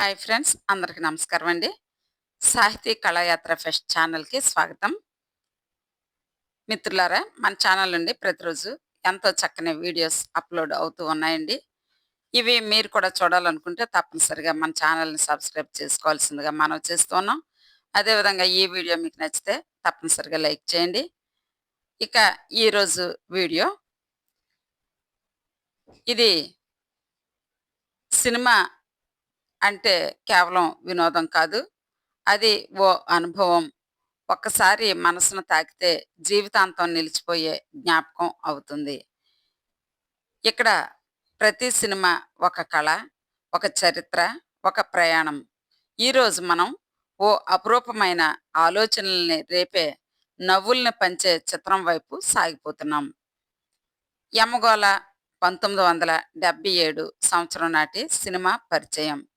Hi friends అందరికి నమస్కారం అండి. సాహితీ కళాయాత్ర ఫెస్ట్ ఛానల్కి స్వాగతం. మిత్రులారా మన ఛానల్ నుండి ప్రతిరోజు ఎంతో చక్కని వీడియోస్ అప్లోడ్ అవుతూ ఉన్నాయండి. ఇవి మీరు కూడా చూడాలనుకుంటే తప్పనిసరిగా మన ఛానల్ని సబ్స్క్రైబ్ చేసుకోవాల్సిందిగా మనం చేస్తున్నాం అదేవిధంగా ఈ వీడియో మీకు నచ్చితే తప్పనిసరిగా లైక్ చేయండి. ఇక ఈరోజు వీడియో. ఇది సినిమా అంటే కేవలం వినోదం కాదు. అది ఓ అనుభవం. ఒక్కసారి మనసును తాకితే జీవితాంతం నిలిచిపోయే జ్ఞాపకం అవుతుంది. ఇక్కడ ప్రతి సినిమా ఒక కళ ఒక చరిత్ర ఒక ప్రయాణం. ఈరోజు మనం ఓ అపురూపమైన ఆలోచనల్ని రేపే నవ్వుల్ని పంచే చిత్రం వైపు సాగిపోతున్నాం. యమగోళ పంతొమ్మిది వందల డెబ్బై ఏడు సంవత్సరం నాటి సినిమా పరిచయం.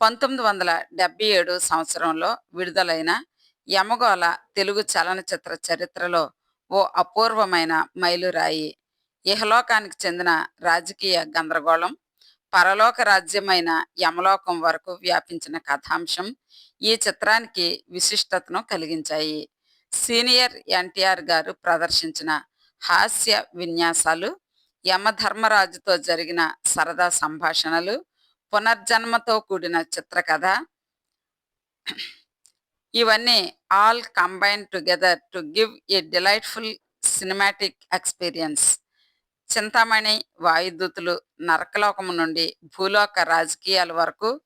పంతొమ్మిది వందల డెబ్బై ఏడు సంవత్సరంలో విడుదలైన యమగోళ తెలుగు చలనచిత్ర చరిత్రలో ఓ అపూర్వమైన మైలురాయి. ఇహలోకానికి చెందిన రాజకీయ గందరగోళం పరలోక రాజ్యమైన యమలోకం వరకు వ్యాపించిన కథాంశం ఈ చిత్రానికి విశిష్టతను కలిగించాయి. సీనియర్ ఎన్టీఆర్ గారు ప్రదర్శించిన హాస్య విన్యాసాలు యమధర్మరాజుతో జరిగిన సరదా సంభాషణలు పునర్జన్మతో కూడిన చిత్రకథ. ఇవన్నీ all combine together to give a delightful cinematic experience. Chintamani వాయుదూతులు నరకలోకము నుండి భూలోక రాజకీయాల వరకు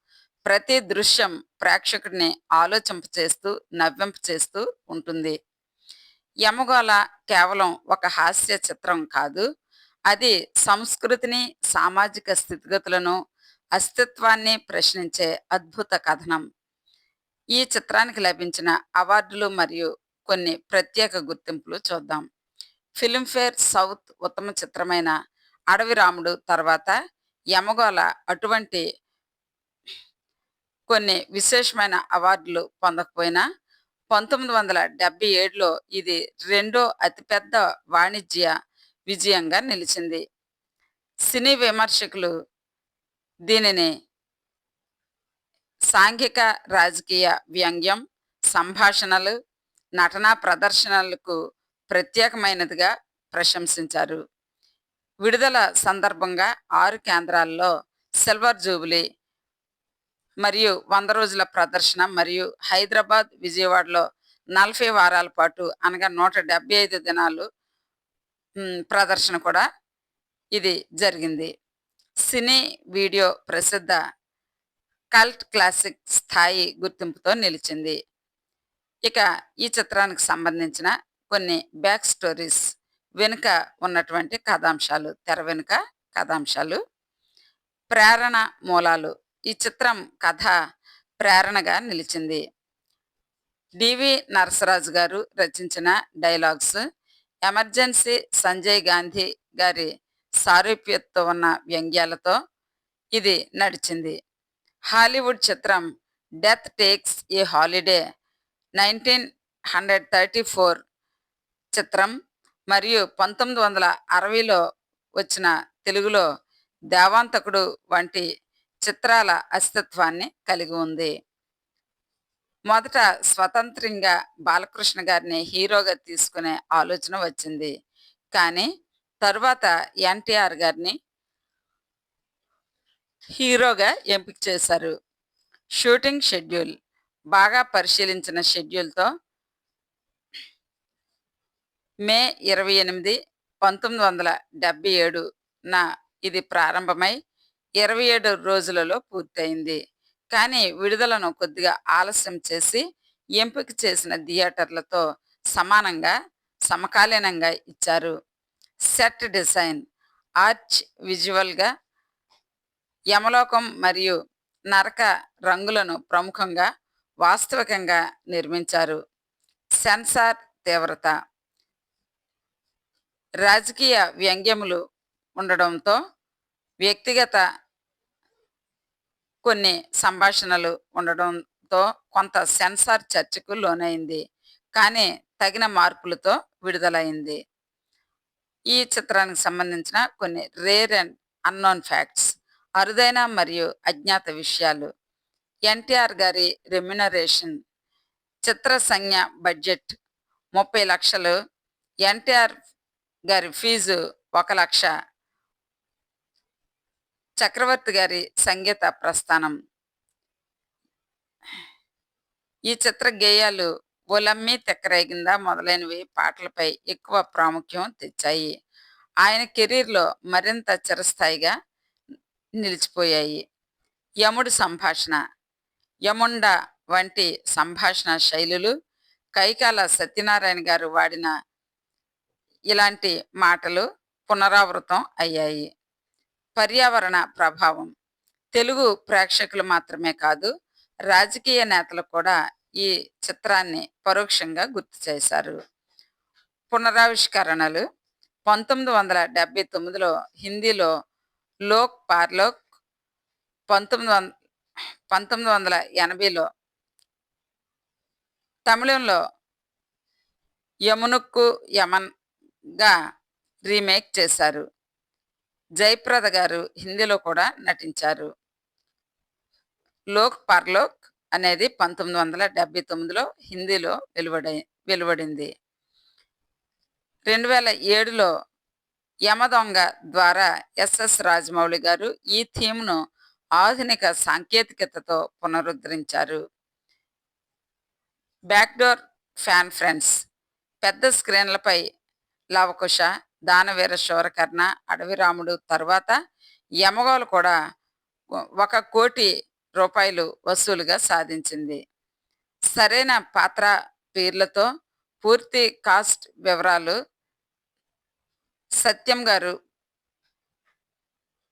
ప్రతి దృశ్యం ప్రేక్షకుడిని ఆలోచింప చేస్తూ నవ్వింప చేస్తూ ఉంటుంది. యమగోళ కేవలం ఒక హాస్య చిత్రం కాదు. అది సంస్కృతిని సామాజిక స్థితిగతులను అస్తిత్వాన్ని ప్రశ్నించే అద్భుత కథనం. ఈ చిత్రానికి లభించిన అవార్డులు మరియు కొన్ని ప్రత్యేక గుర్తింపులు చూద్దాం. ఫిల్మ్ఫేర్ సౌత్ ఉత్తమ చిత్రమైన అడవి రాముడు తర్వాత యమగోళ అటువంటి కొన్ని విశేషమైన అవార్డులు పొందకపోయినా పంతొమ్మిది వందల డెబ్బై ఏడులో ఇది రెండో అతిపెద్ద వాణిజ్య విజయంగా నిలిచింది. సినీ విమర్శకులు దీనిని సాంఘిక రాజకీయ వ్యంగ్యం సంభాషణలు నటనా ప్రదర్శనలకు ప్రత్యేకమైనదిగా ప్రశంసించారు. విడుదల సందర్భంగా ఆరు కేంద్రాల్లో సిల్వర్ జూబిలీ మరియు వంద రోజుల ప్రదర్శన మరియు హైదరాబాద్ విజయవాడలో నలభై వారాల పాటు అనగా నూట డెబ్బై ఐదు దినాలు ప్రదర్శన కూడా ఇది జరిగింది. సినీ వీడియో ప్రసిద్ధ కల్ట్ క్లాసిక్ స్థాయి గుర్తింపుతో నిలిచింది. ఇక ఈ చిత్రానికి సంబంధించిన కొన్ని బ్యాక్ స్టోరీస్ వెనుక ఉన్నటువంటి కథాంశాలు తెర వెనుక కథాంశాలు ప్రేరణ మూలాలు. ఈ చిత్రం కథ ప్రేరణగా నిలిచింది. డివి నరసరాజు గారు రచించిన డైలాగ్స్ ఎమర్జెన్సీ సంజయ్ గాంధీ గారి సారూప్యతతో ఉన్న వ్యంగ్యాలతో ఇది నడిచింది. హాలీవుడ్ చిత్రం Death Takes a Holiday nineteen hundred thirty four చిత్రం మరియు పంతొమ్మిది వందల అరవైలో వచ్చిన తెలుగులో దేవాంతకుడు వంటి చిత్రాల అస్తిత్వాన్ని కలిగి ఉంది. మొదట స్వతంత్రంగా బాలకృష్ణ గారిని హీరోగా తీసుకునే ఆలోచన వచ్చింది. కానీ తర్వాత ఎన్టీఆర్ గారిని హీరోగా ఎంపిక చేశారు. షూటింగ్ షెడ్యూల్ బాగా పరిశీలించిన షెడ్యూల్తో మే ఇరవై ఎనిమిది పంతొమ్మిది వందల డెబ్బై ఏడు నా ఇది ప్రారంభమై ఇరవై ఏడు రోజులలో పూర్తయింది. కానీ విడుదలను కొద్దిగా ఆలస్యం చేసి ఎంపిక చేసిన థియేటర్లతో సమానంగా సమకాలీనంగా ఇచ్చారు. Set design. ఆర్చ్ విజువల్గా యమలోకం మరియు నరక రంగులను ప్రముఖంగా వాస్తవికంగా నిర్మించారు. సెన్సార్ తీవ్రత. రాజకీయ వ్యంగ్యములు ఉండడంతో వ్యక్తిగత కొన్ని సంభాషణలు ఉండడంతో కొంత సెన్సార్ చర్చకు లోనైంది. కానీ తగిన మార్పులతో విడుదలైంది. ఈ చిత్రానికి సంబంధించిన కొన్ని రేర్ అండ్ అన్నోన్ ఫ్యాక్ట్స్ అరుదైన మరియు అజ్ఞాత విషయాలు. ఎన్టీఆర్ గారి రెమ్యునరేషన్ చిత్ర సంజ్ఞ బడ్జెట్ ముప్పై లక్షలు ఎన్టీఆర్ గారి ఫీజు ఒక లక్ష చక్రవర్తి గారి సంగీత ప్రస్థానం. ఈ చిత్ర గేయాలు ఒలమ్మి తెక్కరేగింద మొదలైనవి పాటలపై ఎక్కువ ప్రాముఖ్యం తెచ్చాయి. ఆయన కెరీర్లో మరింత చిరస్థాయిగా నిలిచిపోయాయి. యముడు సంభాషణ యముండ వంటి సంభాషణ శైలులు కైకాల సత్యనారాయణ గారు వాడిన ఇలాంటి మాటలు పునరావృతం అయ్యాయి. పర్యావరణ ప్రభావం తెలుగు ప్రేక్షకులు మాత్రమే కాదు రాజకీయ నేతలు కూడా ఈ చిత్రాన్ని పరోక్షంగా గుర్తు చేశారు. పునరావిష్కరణలు పంతొమ్మిది వందల డెబ్బై తొమ్మిదిలో హిందీలో లోక్ పార్లోక్ పంతొమ్మిది వంద పంతొమ్మిది వందల ఎనభైలో తమిళంలో యమునుక్కు యమన్గా రీమేక్ చేశారు. జయప్రద గారు హిందీలో కూడా నటించారు. లోక్ పర్లోక్ అనేది పంతొమ్మిది వందల డెబ్బై తొమ్మిదిలో హిందీలో వెలువడి వెలువడింది. రెండు వేల ఏడులో యమదొంగ ద్వారా ఎస్ఎస్ రాజమౌళి గారు ఈ థీమ్ను ఆధునిక సాంకేతికతతో పునరుద్ధరించారు. బ్యాక్డోర్ ఫ్యాన్ ఫ్రెండ్స్ పెద్ద స్క్రీన్లపై లవకుశ దానవీర శూరకర్ణ అడవి రాముడు తర్వాత యమగోలు కూడా ఒక కోటి రూపాయలు వసూలుగా సాధించింది. సరైన పాత్ర పేర్లతో పూర్తి కాస్ట్ వివరాలు సత్యం గారు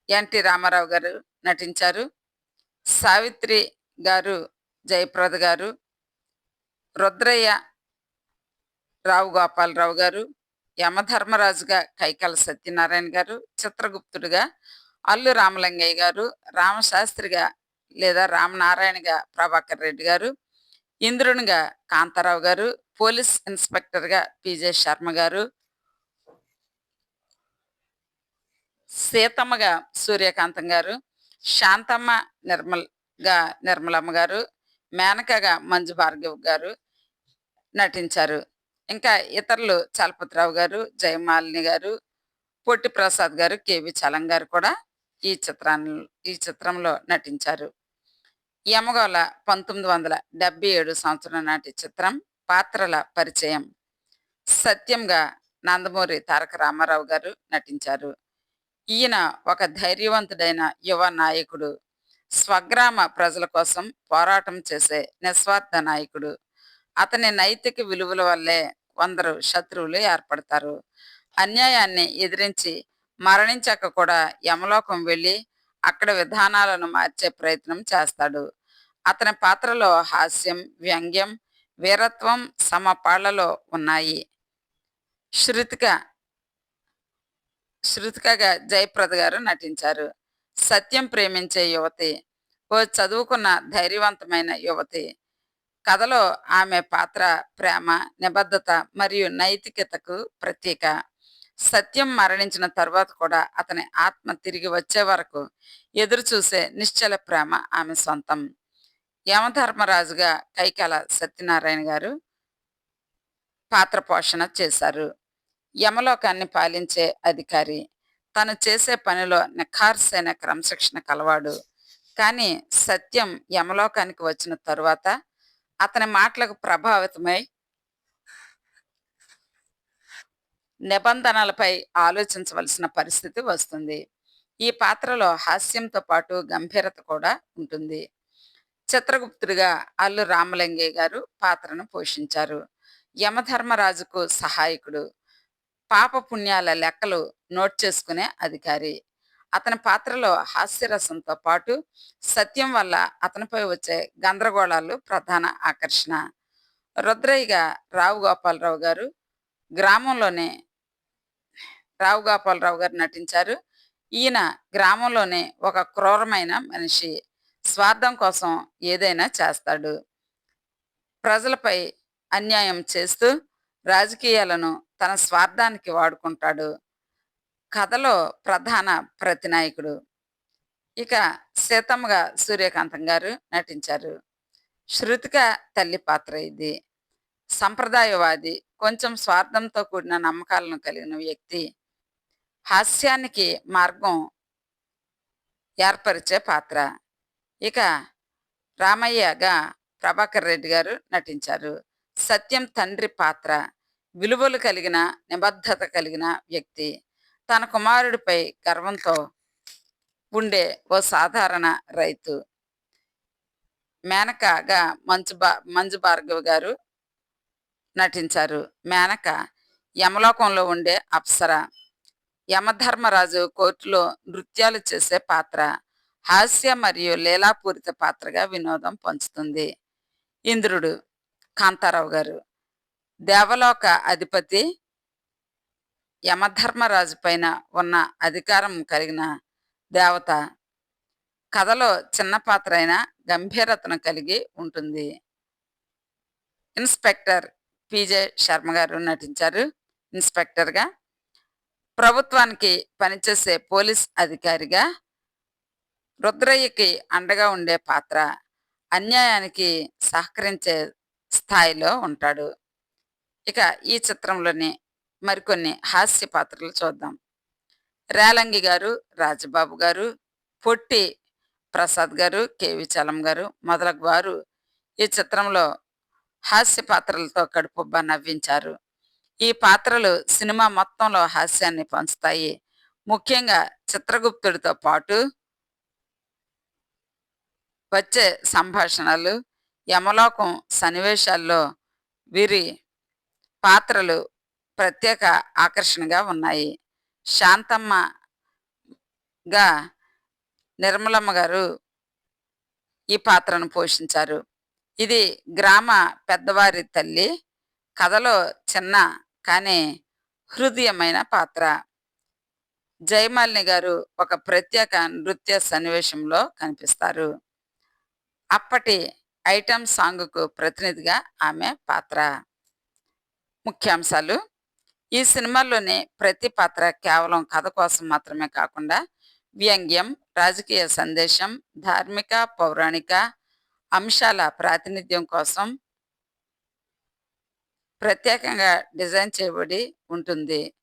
ఎన్టీ రామారావు గారు నటించారు. సావిత్రి గారు జయప్రద గారు రుద్రయ్య రావు గోపాలరావు గారు యమధర్మరాజుగా కైకాల సత్యనారాయణ గారు చిత్రగుప్తుడుగా అల్లు రామలింగయ్య గారు రామశాస్త్రిగా లేదా రామనారాయణగా ప్రభాకర్ రెడ్డి గారు ఇంద్రునిగా కాంతారావు గారు పోలీస్ ఇన్స్పెక్టర్గా పిజే శర్మ గారు సీతమ్మగా సూర్యకాంతం గారు శాంతమ్మ నిర్మల్గా నిర్మలమ్మ గారు మేనకగా మంజు భార్గవ్ గారు నటించారు. ఇంకా ఇతరులు చలపతిరావు గారు జయమాలిని గారు పొట్టి ప్రసాద్ గారు కేవి చలం గారు కూడా ఈ చిత్రాన్ని ఈ చిత్రంలో నటించారు. యమగోళ పంతొమ్మిది వందల డెబ్బై ఏడు సంవత్సరం నాటి చిత్రం పాత్రల పరిచయం. సత్యంగా నందమూరి తారక రామారావు గారు నటించారు. ఈయన ఒక ధైర్యవంతుడైన యువ నాయకుడు స్వగ్రామ ప్రజల కోసం పోరాటం చేసే నిస్వార్థ నాయకుడు. అతని నైతిక విలువల వల్లే కొందరు శత్రువులు ఏర్పడతారు. అన్యాయాన్ని ఎదిరించి మరణించాక కూడా యమలోకం వెళ్ళి అక్కడ విధానాలను మార్చే ప్రయత్నం చేస్తాడు. అతని పాత్రలో హాస్యం వ్యంగ్యం వీరత్వం సమపాళ్ళలో ఉన్నాయి. శృతిక శృతికగా జయప్రద గారు నటించారు. సత్యం ప్రేమించే యువతి ఓ చదువుకున్న ధైర్యవంతమైన యువతి. కథలో ఆమె పాత్ర ప్రేమ నిబద్ధత మరియు నైతికతకు ప్రతీక సత్యం మరణించిన తర్వాత కూడా అతని ఆత్మ తిరిగి వచ్చే వరకు ఎదురు చూసే నిశ్చల ప్రేమ ఆమె సొంతం. యమధర్మరాజుగా కైకాల సత్యనారాయణ గారు పాత్ర పోషణ చేశారు. యమలోకాన్ని పాలించే అధికారి తను చేసే పనిలో నిఖార్సైన క్రమశిక్షణ కలవాడు. కానీ సత్యం యమలోకానికి వచ్చిన తరువాత అతని మాటలకు ప్రభావితమై నిబంధనలపై ఆలోచించవలసిన పరిస్థితి వస్తుంది. ఈ పాత్రలో హాస్యంతో పాటు గంభీరత కూడా ఉంటుంది. చిత్రగుప్తుడిగా అల్లు రామలింగయ్య గారు పాత్రను పోషించారు. యమధర్మరాజుకు సహాయకుడు. పాప పుణ్యాల లెక్కలు నోట్ చేసుకునే అధికారి. అతని పాత్రలో హాస్యరసంతో పాటు సత్యం వల్ల అతనిపై వచ్చే గందరగోళాలు ప్రధాన ఆకర్షణ. రుద్రయ్యగా రావు గోపాలరావు గారు గ్రామంలోనే రావు గోపాలరావు గారు నటించారు. ఈయన గ్రామంలోనే ఒక క్రూరమైన మనిషి. స్వార్థం కోసం ఏదైనా చేస్తాడు. ప్రజలపై అన్యాయం చేస్తూ రాజకీయాలను తన స్వార్థానికి వాడుకుంటాడు. కథలో ప్రధాన ప్రతినాయకుడు. ఇక సీతమ్మగా సూర్యకాంతం గారు నటించారు. శృతిక తల్లి పాత్ర ఇది. సంప్రదాయవాది కొంచెం స్వార్థంతో కూడిన నమ్మకాలను కలిగిన వ్యక్తి. హాస్యానికి మార్గం ఏర్పరిచే పాత్ర. ఇక రామయ్యగా ప్రభాకర్ రెడ్డి గారు నటించారు. సత్యం తండ్రి పాత్ర. విలువలు కలిగిన నిబద్ధత కలిగిన వ్యక్తి. తన కుమారుడిపై గర్వంతో ఉండే ఓ సాధారణ రైతు. మేనకగా మంచు బా మంజు భార్గవ్ గారు నటించారు. మేనక యమలోకంలో ఉండే అప్సర. యమధర్మరాజు కోర్టులో నృత్యాలు చేసే పాత్ర హాస్య మరియు లీలాపూరిత పాత్రగా వినోదం పంచుతుంది. ఇంద్రుడు కాంతారావు గారు దేవలోక అధిపతి యమధర్మరాజు పైన ఉన్న అధికారం కలిగిన దేవత కథలో చిన్న పాత్ర అయిన గంభీరతను కలిగి ఉంటుంది. ఇన్స్పెక్టర్ పిజే శర్మ గారు నటించారు. ఇన్స్పెక్టర్గా ప్రభుత్వానికి పనిచేసే పోలీస్ అధికారిగా రుద్రయ్యకి అండగా ఉండే పాత్ర అన్యాయానికి సహకరించే స్థాయిలో ఉంటాడు. ఇక ఈ చిత్రంలోని మరికొన్ని హాస్య పాత్రలు చూద్దాం. రేలంగి గారు రాజబాబు గారు పొట్టి ప్రసాద్ గారు కేవి చలం గారు మొదలగు వారు ఈ చిత్రంలో హాస్య పాత్రలతో కడుపుబ్బ నవ్వించారు. ఈ పాత్రలు సినిమా మొత్తంలో హాస్యాన్ని పంచుతాయి. ముఖ్యంగా చిత్రగుప్తుడితో పాటు వచ్చే సంభాషణలు యమలోకం సన్నివేశాల్లో వీరి పాత్రలు ప్రత్యేక ఆకర్షణగా ఉన్నాయి. శాంతమ్మగా నిర్మలమ్మ గారు ఈ పాత్రను పోషించారు. ఇది గ్రామ పెద్దవారి తల్లి కథలో చిన్న కానీ హృదయమైన పాత్ర. జయమాలిని గారు ఒక ప్రత్యేక నృత్య సన్నివేశంలో కనిపిస్తారు. అప్పటి ఐటమ్ సాంగ్కు ప్రతినిధిగా ఆమె పాత్ర. ముఖ్యాంశాలు ఈ సినిమాలోని ప్రతి పాత్ర కేవలం కథ కోసం మాత్రమే కాకుండా వ్యంగ్యం రాజకీయ సందేశం ధార్మిక పౌరాణిక అంశాల ప్రాతినిధ్యం కోసం ప్రత్యేకంగా డిజైన్ చేయబడి ఉంటుంది.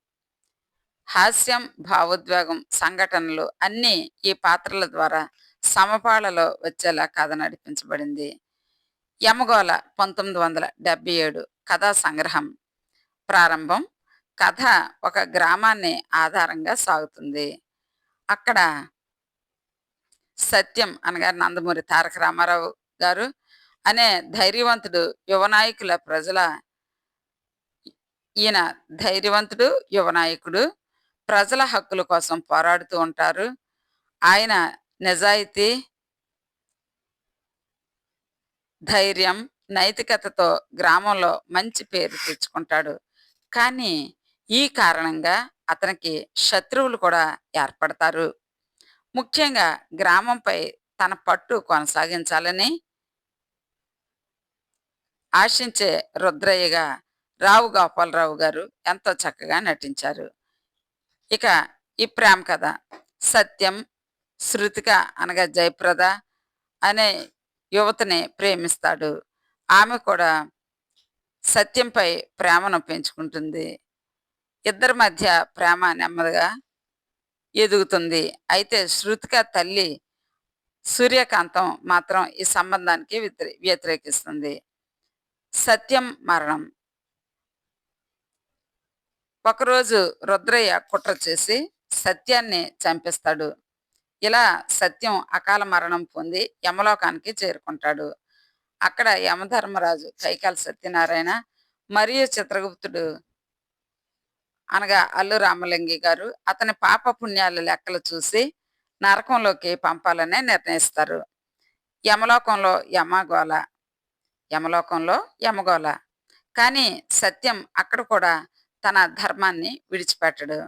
హాస్యం భావోద్వేగం సంఘటనలు అన్నీ ఈ పాత్రల ద్వారా సమపాళలో వచ్చేలా కథ నడిపించబడింది. యమగోళ పంతొమ్మిది వందల డెబ్బై ఏడు కథా సంగ్రహం ప్రారంభం. కథ ఒక గ్రామాన్ని ఆధారంగా సాగుతుంది. అక్కడ సత్యం అనగా నందమూరి తారక రామారావు గారు అనే ధైర్యవంతుడు యువనాయకుల ప్రజల ఈయన ధైర్యవంతుడు యువనాయకుడు ప్రజల హక్కుల కోసం పోరాడుతూ ఉంటారు. ఆయన నిజాయితీ ధైర్యం నైతికతతో గ్రామంలో మంచి పేరు తెచ్చుకుంటాడు. కానీ ఈ కారణంగా అతనికి శత్రువులు కూడా ఏర్పడతారు. ముఖ్యంగా గ్రామంపై తన పట్టు కొనసాగించాలని ఆశించే రుద్రయ్యగా రావు గోపాలరావు గారు ఎంతో చక్కగా నటించారు. ఇక ఈ ప్రేమ కథ సత్యం శృతిక అనగా జయప్రద అనే యువతని ప్రేమిస్తాడు. ఆమె కూడా సత్యంపై ప్రేమను పెంచుకుంటుంది. ఇద్దరి మధ్య ప్రేమ నెమ్మదిగా ఎదుగుతుంది. అయితే శృతిక తల్లి సూర్యకాంతం మాత్రం ఈ సంబంధానికి వ్యతిరేకిస్తుంది. సత్యం మరణం. ఒకరోజు రుద్రయ్య కుట్ర చేసి సత్యాన్ని చంపేస్తాడు. ఇలా సత్యం అకాల మరణం పొంది యమలోకానికి చేరుకుంటాడు. అక్కడ యమధర్మరాజు కైకాల సత్యనారాయణ మరియు చిత్రగుప్తుడు అనగా అల్లు రామలింగి గారు అతని పాప పుణ్యాల లెక్కలు చూసి నరకంలోకి పంపాలని నిర్ణయిస్తారు. యమలోకంలో యమగోళ యమలోకంలో యమగోళ. కానీ సత్యం అక్కడ కూడా తన ధర్మాన్ని విడిచిపెట్టడు.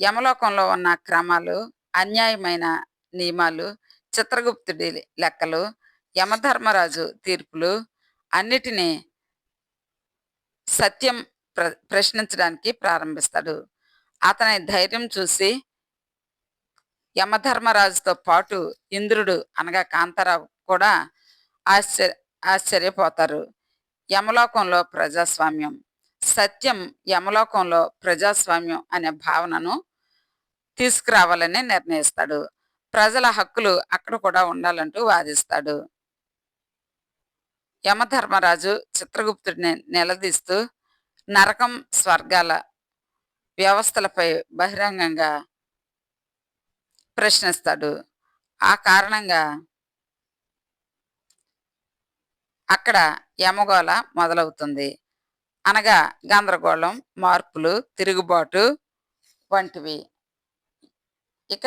యమలోకంలో ఉన్న క్రమాలు అన్యాయమైన నియమాలు చిత్రగుప్తుడి లెక్కలు యమధర్మరాజు తీర్పులు అన్నిటినీ సత్యం ప్ర ప్రశ్నించడానికి ప్రారంభిస్తాడు. అతని ధైర్యం చూసి యమధర్మరాజుతో పాటు ఇంద్రుడు అనగా కాంతారావు కూడా ఆశ్చర్య ఆశ్చర్యపోతారు. యమలోకంలో ప్రజాస్వామ్యం సత్యం యమలోకంలో ప్రజాస్వామ్యం అనే భావనను తీసుకురావాలని నిర్ణయిస్తాడు. ప్రజల హక్కులు అక్కడ కూడా ఉండాలంటూ వాదిస్తాడు. యమధర్మరాజు చిత్రగుప్తుడిని నిలదీస్తూ నరకం స్వర్గాల వ్యవస్థలపై బహిరంగంగా ప్రశ్నిస్తాడు. ఆ కారణంగా అక్కడ యమగోళ మొదలవుతుంది. అనగా గందరగోళం మార్పులు తిరుగుబాటు వంటివి. ఇక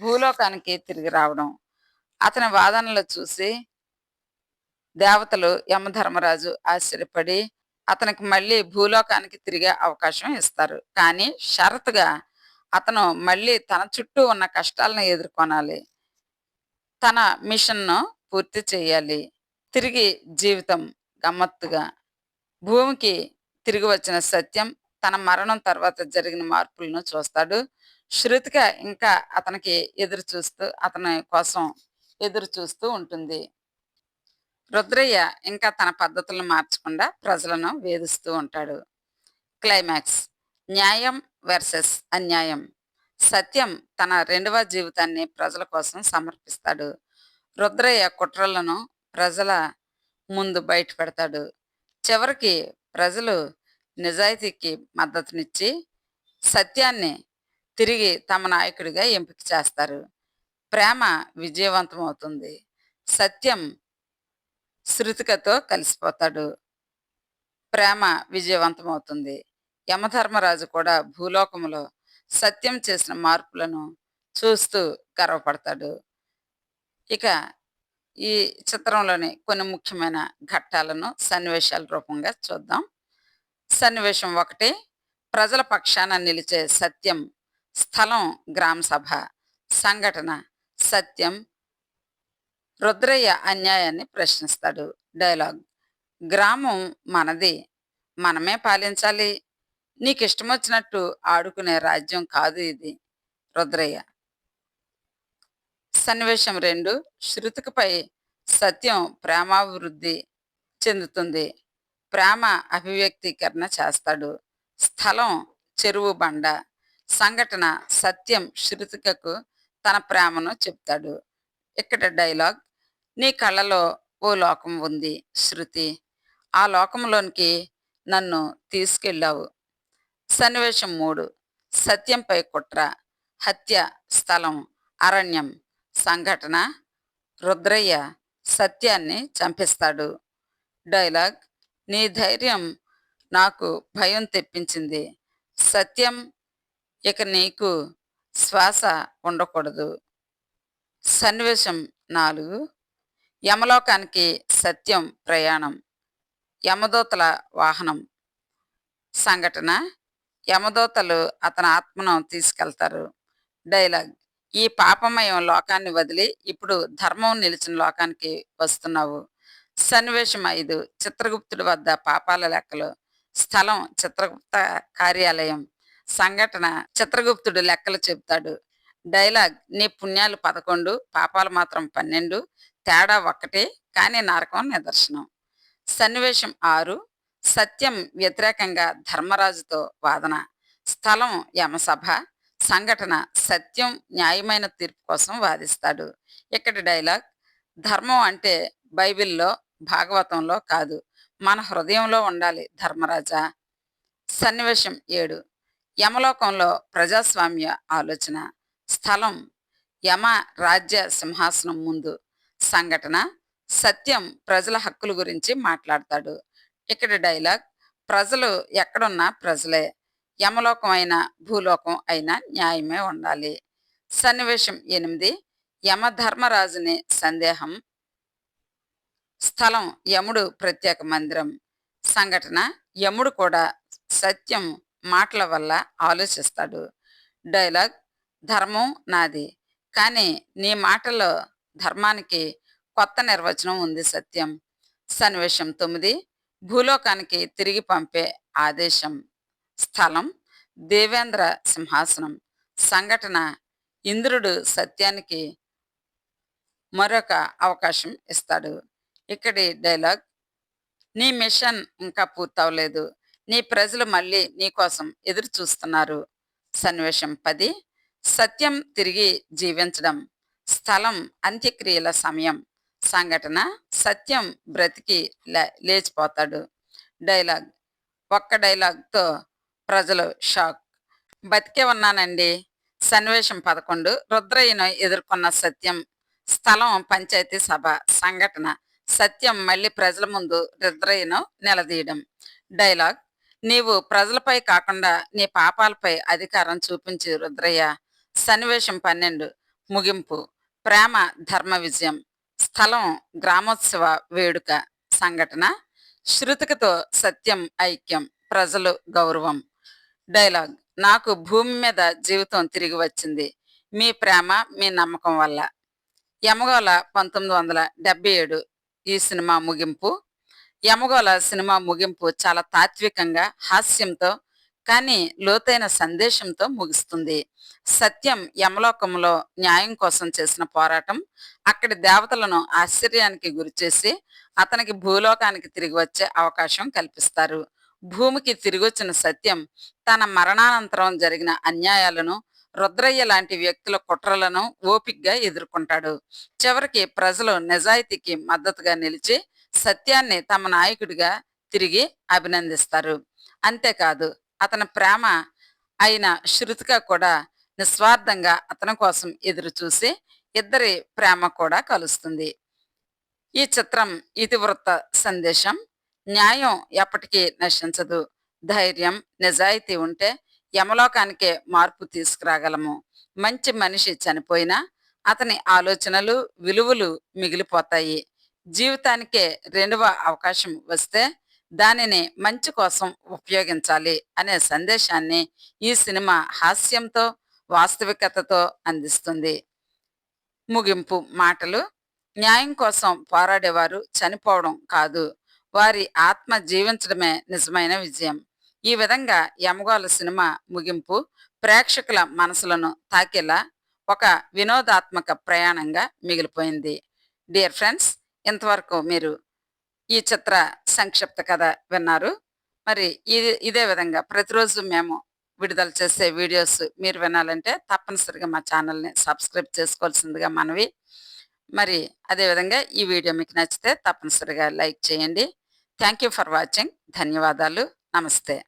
భూలోకానికి తిరిగి రావడం. అతని వాదనలు చూసి దేవతలు యమధర్మరాజు ఆశ్చర్యపడి అతనికి మళ్ళీ భూలోకానికి తిరిగే అవకాశం ఇస్తారు. కానీ షరతుగా అతను మళ్ళీ తన చుట్టూ ఉన్న కష్టాలను ఎదుర్కొనాలి. తన మిషన్ను పూర్తి చేయాలి. తిరిగి జీవితం గమ్మత్తుగా భూమికి తిరిగి వచ్చిన సత్యం తన మరణం తర్వాత జరిగిన మార్పులను చూస్తాడు. శృతిక ఇంకా అతనికి ఎదురు చూస్తూ అతని కోసం ఎదురు చూస్తూ ఉంటుంది. రుద్రయ్య ఇంకా తన పద్ధతులను మార్చకుండా ప్రజలను వేధిస్తూ ఉంటాడు. క్లైమాక్స్ న్యాయం వర్సెస్ అన్యాయం. సత్యం తన రెండవ జీవితాన్ని ప్రజల కోసం సమర్పిస్తాడు. రుద్రయ్య కుట్రలను ప్రజల ముందు బయట పెడతాడు చివరికి ప్రజలు నిజాయితీకి మద్దతునిచ్చి సత్యాన్ని తిరిగి తమ నాయకుడిగా ఎంపిక చేస్తారు. ప్రేమ విజయవంతమవుతుంది. సత్యం శృతికతో కలిసిపోతాడు. ప్రేమ విజయవంతమవుతుంది. యమధర్మరాజు కూడా భూలోకములో సత్యం చేసిన మార్పులను చూస్తూ గర్వపడతాడు. ఇక ఈ చిత్రంలోని కొన్ని ముఖ్యమైన ఘట్టాలను సన్నివేశాల రూపంగా చూద్దాం. సన్నివేశం ఒకటి ప్రజల పక్షాన నిలిచే సత్యం స్థలం గ్రామ సభ సంఘటన సత్యం రుద్రయ్య అన్యాయాన్ని ప్రశ్నిస్తాడు. డైలాగ్ గ్రామం మనది మనమే పాలించాలి. నీకు ఇష్టం వచ్చినట్టు ఆడుకునే రాజ్యం కాదు ఇది. రుద్రయ్య సన్నివేశం రెండు. శృతికపై సత్యం ప్రేమాభివృద్ధి చెందుతుంది. ప్రేమ అభివ్యక్తీకరణ చేస్తాడు. స్థలం చెరువు బండ. సంఘటన సత్యం శృతికకు తన ప్రేమను చెప్తాడు. ఇక్కడ డైలాగ్ నీ కళ్ళలో ఓ లోకం ఉంది శృతి. ఆ లోకంలోనికి నన్ను తీసుకెళ్ళావు. సన్నివేశం మూడు. సత్యంపై కుట్ర. హత్య స్థలం. అరణ్యం. సంఘటన రుద్రయ్య సత్యాన్ని చంపిస్తాడు. డైలాగ్ నీ ధైర్యం నాకు భయం తెప్పించింది. సత్యం ఇక నీకు శ్వాస ఉండకూడదు. సన్నివేశం నాలుగు యమలోకానికి సత్యం ప్రయాణం యమదూతల వాహనం. సంఘటన యమదూతలు అతని ఆత్మను తీసుకెళ్తారు. డైలాగ్ ఈ పాపమయం లోకాన్ని వదిలి ఇప్పుడు ధర్మం నిలిచిన లోకానికి వస్తున్నావు. సన్నివేశం ఐదు. చిత్రగుప్తుడి వద్ద పాపాల లెక్కలు. స్థలం చిత్రగుప్త కార్యాలయం. సంఘటన చిత్రగుప్తుడు లెక్కలు చెబుతాడు. డైలాగ్ నీ పుణ్యాలు పదకొండు పాపాలు మాత్రం పన్నెండు తేడా ఒక్కటే కానీ నరకం నిదర్శనం. సన్నివేశం ఆరు. సత్యం వ్యతిరేకంగా ధర్మరాజుతో వాదన. స్థలం యమసభ. సంఘటన సత్యం న్యాయమైన తీర్పు కోసం వాదిస్తాడు. ఇక్కడ డైలాగ్ ధర్మం అంటే బైబిల్లో భాగవతంలో కాదు. మన హృదయంలో ఉండాలి ధర్మరాజా. సన్నివేశం ఏడు యమలోకంలో ప్రజాస్వామ్య ఆలోచన. స్థలం యమ రాజ్య సింహాసనం ముందు. సంఘటన సత్యం ప్రజల హక్కుల గురించి మాట్లాడతాడు. ఇక్కడ డైలాగ్ ప్రజలు ఎక్కడున్నా ప్రజలే. యమలోకం అయినా భూలోకం అయినా న్యాయమే ఉండాలి. సన్నివేశం ఎనిమిది. యమధర్మరాజుని సందేహం. స్థలం యముడు ప్రత్యేక మందిరం. సంఘటన యముడు కూడా సత్యం మాటల వల్ల ఆలోచిస్తాడు. డైలాగ్ ధర్మం నాది కానీ నీ మాటలో ధర్మానికి కొత్త నిర్వచనం ఉంది సత్యం. సన్నివేశం తొమ్మిది. భూలోకానికి తిరిగి పంపే ఆదేశం. స్థలం దేవేంద్ర సింహాసనం. సంఘటన ఇంద్రుడు సత్యానికి మరొక అవకాశం ఇస్తాడు. ఇక్కడి డైలాగ్ నీ మిషన్ ఇంకా పూర్తవలేదు. నీ ప్రజలు మళ్ళీ నీ కోసం ఎదురు చూస్తున్నారు సన్నివేశం పది సత్యం తిరిగి జీవించడం. స్థలం అంత్యక్రియల సమయం. సంఘటన సత్యం బ్రతికి లేచిపోతాడు. డైలాగ్ ఒక్క డైలాగ్తో ప్రజలు షాక్. బతికే ఉన్నానండి. సన్నివేశం పదకొండు. రుద్రయ్యను ఎదుర్కొన్న సత్యం. స్థలం పంచాయతీ సభ సంఘటన. సత్యం మళ్ళీ ప్రజల ముందు రుద్రయ్యను నిలదీయడం. డైలాగ్ నీవు ప్రజలపై కాకుండా నీ పాపాలపై అధికారం చూపించి రుద్రయ్య. సన్నివేశం పన్నెండు. ముగింపు. ప్రేమ ధర్మ విజయం. స్థలం గ్రామోత్సవ వేడుక. సంఘటన శృతికతో సత్యం ఐక్యం. ప్రజలు గౌరవం. డైలాగ్ నాకు భూమి మీద జీవితం తిరిగి వచ్చింది. మీ ప్రేమ మీ నమ్మకం వల్ల. యమగోళ పంతొమ్మిది వందల డెబ్బై ఏడు ఈ సినిమా ముగింపు. యమగోళ సినిమా ముగింపు చాలా తాత్వికంగా హాస్యంతో కానీ లోతైన సందేశంతో ముగుస్తుంది. సత్యం యమలోకంలో న్యాయం కోసం చేసిన పోరాటం అక్కడి దేవతలను ఆశ్చర్యానికి గురిచేసి అతనికి భూలోకానికి తిరిగి వచ్చే అవకాశం కల్పిస్తారు. భూమికి తిరిగొచ్చిన సత్యం తన మరణానంతరం జరిగిన అన్యాయాలను రుద్రయ్య లాంటి వ్యక్తుల కుట్రలను ఓపిక్గా ఎదుర్కొంటాడు. చివరికి ప్రజలు నిజాయితీకి మద్దతుగా నిలిచి సత్యాన్ని తమ నాయకుడిగా తిరిగి అభినందిస్తారు. అంతేకాదు అతని ప్రేమ అయిన శృతిగా కూడా నిస్వార్థంగా అతని కోసం ఎదురు చూసి ఇద్దరి ప్రేమ కూడా కలుస్తుంది. ఈ చిత్రం ఇతివృత్త సందేశం. న్యాయం ఎప్పటికీ నశించదు. ధైర్యం నిజాయితీ ఉంటే యమలోకానికే మార్పు తీసుకురాగలము. మంచి మనిషి చనిపోయినా అతని ఆలోచనలు విలువలు మిగిలిపోతాయి. జీవితానికే రెండవ అవకాశం వస్తే దానిని మంచి కోసం ఉపయోగించాలి అనే సందేశాన్ని ఈ సినిమా హాస్యంతో వాస్తవికతతో అందిస్తుంది. ముగింపు మాటలు న్యాయం కోసం పోరాడేవారు చనిపోవడం కాదు. వారి ఆత్మ జీవించడమే నిజమైన విజయం. ఈ విధంగా యమగోళ సినిమా ముగింపు ప్రేక్షకుల మనసులను తాకేలా ఒక వినోదాత్మక ప్రయాణంగా మిగిలిపోయింది. డియర్ ఫ్రెండ్స్ ఇంతవరకు మీరు ఈ చిత్ర సంక్షిప్త కథ విన్నారు. మరి ఇది ఇదే విధంగా ప్రతిరోజు మేము విడుదల చేసే వీడియోస్ మీరు వినాలంటే తప్పనిసరిగా మా ఛానల్ని సబ్స్క్రైబ్ చేసుకోవాల్సిందిగా మనవి. మరి అదేవిధంగా ఈ వీడియో మీకు నచ్చితే తప్పనిసరిగా లైక్ చేయండి. థ్యాంక్ యూ ఫర్ వాచింగ్ ధన్యవాదాలు. నమస్తే.